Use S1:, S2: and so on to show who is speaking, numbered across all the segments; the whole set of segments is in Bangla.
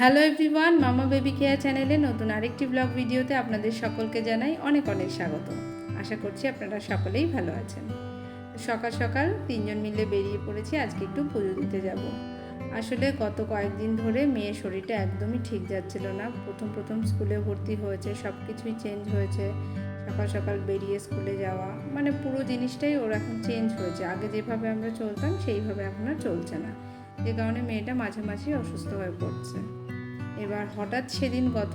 S1: Hello everyone, mama baby care চ্যানেলে নতুন আরেকটি ব্লগ ভিডিওতে আপনাদের সকলকে জানাই অনেক অনেক স্বাগত। আশা করছি আপনারা সকলেই ভালো আছেন। সকাল সকাল তিনজন মিলে বেরিয়ে পড়েছি, আজকে একটু পুজো দিতে যাব। আসলে গত কয়েকদিন ধরে মেয়ের শরীরটা একদমই ঠিক যাচ্ছিল না। প্রথম প্রথম স্কুলে ভর্তি হয়েছে সব কিছুই চেঞ্জ হয়েছে। সকাল সকাল বেরিয়ে স্কুলে যাওয়া মানে পুরো জিনিসটাই ওর এখন চেঞ্জ হয়েছে। আগে যেভাবে আমরা চলতাম, সেইভাবে এখন আর চলছে না। যে কারণে মেয়েটা মাঝে মাঝেই অসুস্থ হয়ে পড়ছে। এবার হঠাৎ সেদিন গত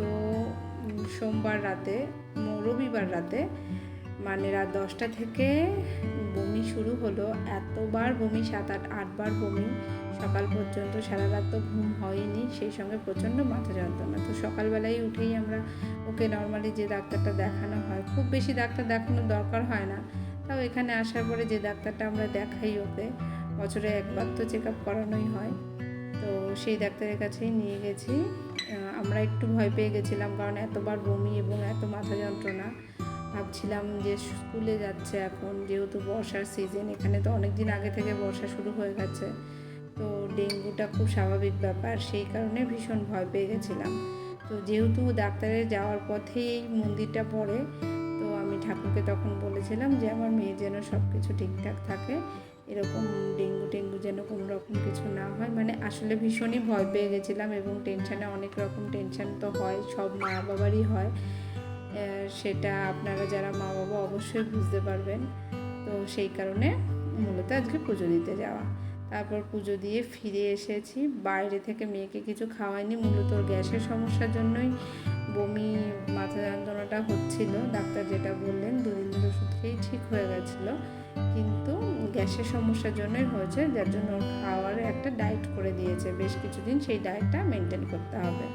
S1: সোমবার রাতে রবিবার রাতে মানে রাত দশটা থেকে বমি শুরু হলো। এতবার বমি, সাত আট, আটবার বমি। সকাল পর্যন্ত সারা রাত তো ঘুম হয়নি, সেই সঙ্গে প্রচণ্ড মাথা যন্ত্রণা। তো সকালবেলায় উঠেই আমরা ওকে নর্মালি যে ডাক্তারটা দেখানো হয়, খুব বেশি ডাক্তার দেখানোর দরকার হয় না। তাও এখানে আসার পরে যে ডাক্তারটা আমরা দেখাই ওকে বছরে একবার তো চেক আপ করানোই হয়। তো সেই ডাক্তারের কাছেই নিয়ে গেছি। আমরা একটু ভয় পেয়ে গেছিলাম কারণ এতবার বমি এবং এত মাথা যন্ত্রণা। ভাবছিলাম যে স্কুলে যাচ্ছে এখন, যেহেতু বর্ষার সিজন এখানে তো অনেক দিন আগে থেকে বর্ষা শুরু হয়ে গেছে। তো ডেঙ্গুটা খুব স্বাভাবিক ব্যাপার, সেই কারণে ভীষণ ভয় পেয়ে গেছিলাম। তো যেহেতু ডাক্তারের যাওয়ার পথেই এই মন্দিরটা পড়ে, তো আমি ঠাকুরকে তখন বলেছিলাম যে আমার মেয়ে যেন সব কিছু ঠিকঠাক থাকে। এরকম ডেঙ্গু টেঙ্গু যেন কোনো রকম কিছু না হয়। মানে আসলে ভীষণই ভয় পেয়ে গেছিলাম এবং টেনশানে অনেক রকম টেনশান তো হয়, সব মা বাবারই হয় সেটা আপনারা যারা মা বাবা অবশ্যই বুঝতে পারবেন। তো সেই কারণে মূলত আজকে পুজো দিতে যাওয়া। তারপর পুজো দিয়ে ফিরে এসেছি। বাইরে থেকে মেয়েকে কিছু খাওয়াইনি, মূলত গ্যাসের সমস্যার জন্যই বমি, মাথা যন্ত্রণাটা হচ্ছিল। ডাক্তার যেটা বললেন দুদিন ওষুধ খেয়েই ঠিক হয়ে গেছিল। গ্যাসের সমস্যার জন্যই হয়েছে, যার জন্য ওর খাওয়ার একটা ডায়েট করে দিয়েছে। বেশ কিছুদিন সেই ডায়েটটা মেনটেন করতে হবে।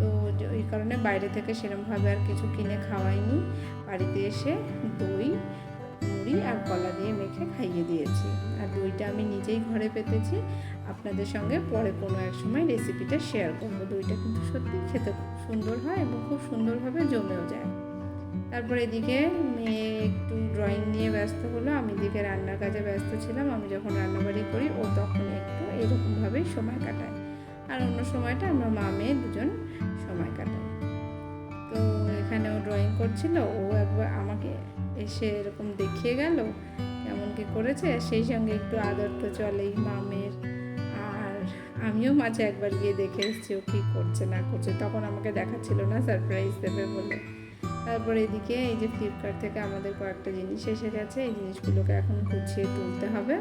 S1: তো ওই কারণে বাইরে থেকে সেরমভাবে আর কিছু কিনে খাওয়াইনি। বাড়িতে এসে দই, মুড়ি আর কলা দিয়ে মেখে খাইয়ে দিয়েছি। আর দইটা আমি নিজেই ঘরে পেতেছি। আপনাদের সঙ্গে পরে কোনো এক সময় রেসিপিটা শেয়ার করব। দইটা কিন্তু সত্যি খেতে খুব সুন্দর হয় এবং খুব সুন্দরভাবে জমেও যায়। তারপর এদিকে মেয়ে একটু ড্রয়িং নিয়ে ব্যস্ত হলো। আমি এদিকে রান্নার কাজে ব্যস্ত ছিলাম। আমি যখন রান্নাবাড়ি করি, ও তখন একটু এরকমভাবেই সময় কাটায়। আর অন্য সময়টা আমরা মা, মেয়ে দুজন সময় কাটাই তো এখানে ও ড্রয়িং করছিল। ও একবার আমাকে এসে এরকম দেখিয়ে গেল, কেমন কি করেছে। সেই সঙ্গে একটু আদর তো চলেই মামের আর আমিও মাঝে একবার গিয়ে দেখে এসেছি, ও কী করছে, না করছে। তখন আমাকে দেখাচ্ছিল না সারপ্রাইজ দেবে বলে। তারপর এদিকে এই যে ফ্লিপকার্ট থেকে আমাদের কয়েকটা জিনিস এসে গেছে। এই জিনিসগুলোকে এখন গুছিয়ে তুলতে হবে।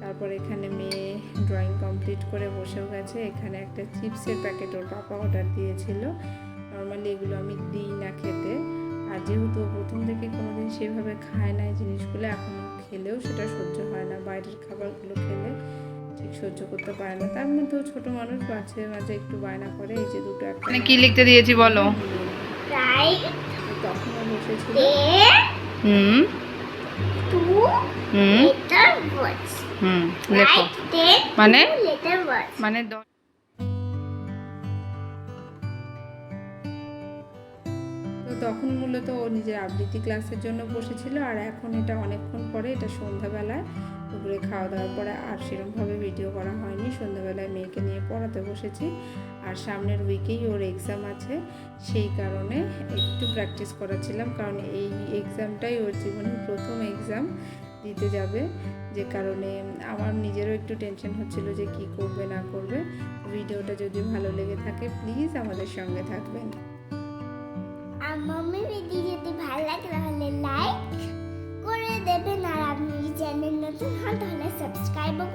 S1: তারপর এখানে মেয়ে ড্রয়িং কমপ্লিট করে বসেও গেছে। এখানে একটা চিপসের প্যাকেট ওর পাপা অর্ডার দিয়েছিল। নর্মালি এগুলো আমি দিই না খেতে। আর যেহেতু প্রথম থেকে কোনোদিন সেভাবে খায় না এই জিনিসগুলো এখন খেলেও সেটা সহ্য হয় না। বাইরের খাবারগুলো খেলে ঠিক সহ্য করতে পারে না। তার মধ্যেও ছোটো মানুষ মাঝে মাঝে একটু বায়না করে। এই যে দুটো একটা
S2: মানে কি লিখতে দিয়েছি বলো?
S3: Right.
S1: তখনও বসেছিল
S2: হুম লেখো মানে. মানে
S1: তখন মূলত ও নিজের আবৃত্তি ক্লাসের জন্য বসেছিল আর এখন এটা অনেকক্ষণ পরে এটা সন্ধ্যাবেলায় দুপুরে খাওয়া দাওয়ার পরে আর সেরকমভাবে ভিডিও করা হয়নি। সন্ধ্যাবেলায় মেয়েকে নিয়ে পড়াতে বসেছি আর সামনের উইকেই ওর এক্সাম আছে। সেই কারণে একটু প্র্যাকটিস করাচ্ছিলাম কারণ এই এক্সামটাই ওর জীবনের প্রথম এক্সাম দিতে যাবে। যে কারণে আমার নিজেরও একটু টেনশন হচ্ছিল যে কি করবে, না করবে। ভিডিওটা যদি ভালো লেগে থাকে প্লিজ আমাদের সঙ্গে থাকবেন।
S3: আর মম্মি ভিডিও যদি ভালো লাগে তাহলে লাইক করে দেবেন আর আপনি চ্যানেল নতুন হন তাহলে সাবস্ক্রাইবও